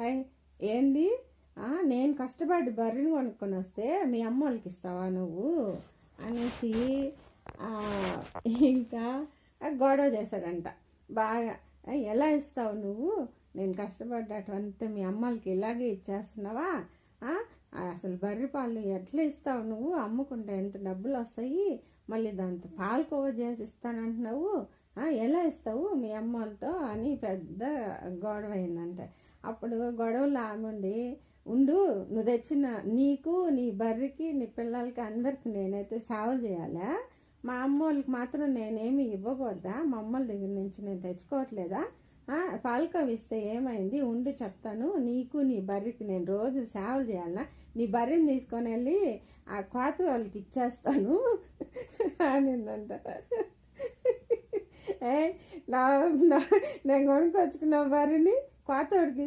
ఏంది? నేను కష్టపడి బర్రెని కొనుక్కొని వస్తే మీ అమ్మ వాళ్ళకి ఇస్తావా నువ్వు? అనేసి ఇంకా గొడవ చేశాడంట. బాగా ఎలా ఇస్తావు నువ్వు? నేను కష్టపడ్డటువంటి మీ అమ్మలకి ఇలాగే ఇచ్చేస్తున్నావా? అసలు బర్రె పాలు ఎట్లా ఇస్తావు నువ్వు? అమ్ముకుంటే ఎంత డబ్బులు వస్తాయి? మళ్ళీ దాంతో పాలకోవ చేసి ఇస్తానంటున్నావు. ఎలా ఇస్తావు మీ అమ్మ వాళ్ళతో? అని పెద్ద గొడవ అయిందంట అప్పుడు గొడవలు ఆమె ఉండి ఉండు నువ్వు తెచ్చిన నీకు నీ బర్రెకి నీ పిల్లలకి అందరికి నేనైతే సేవ చేయాలా? మా అమ్మ వాళ్ళకి మాత్రం నేనేమి ఇవ్వకూడదా? మా అమ్మల దగ్గర నుంచి నేను తెచ్చుకోవట్లేదా? పాలకం ఇస్తే ఏమైంది? ఉండి చెప్తాను. నీకు నీ బర్రెకి నేను రోజు సేవలు చేయాలా నీ బర్రెని తీసుకొని వెళ్ళి ఆ కోత వాళ్ళకి ఇచ్చేస్తాను అనిందంట. నా నేను కొనుక్కొచ్చుకున్న బర్రెని కోతోడికి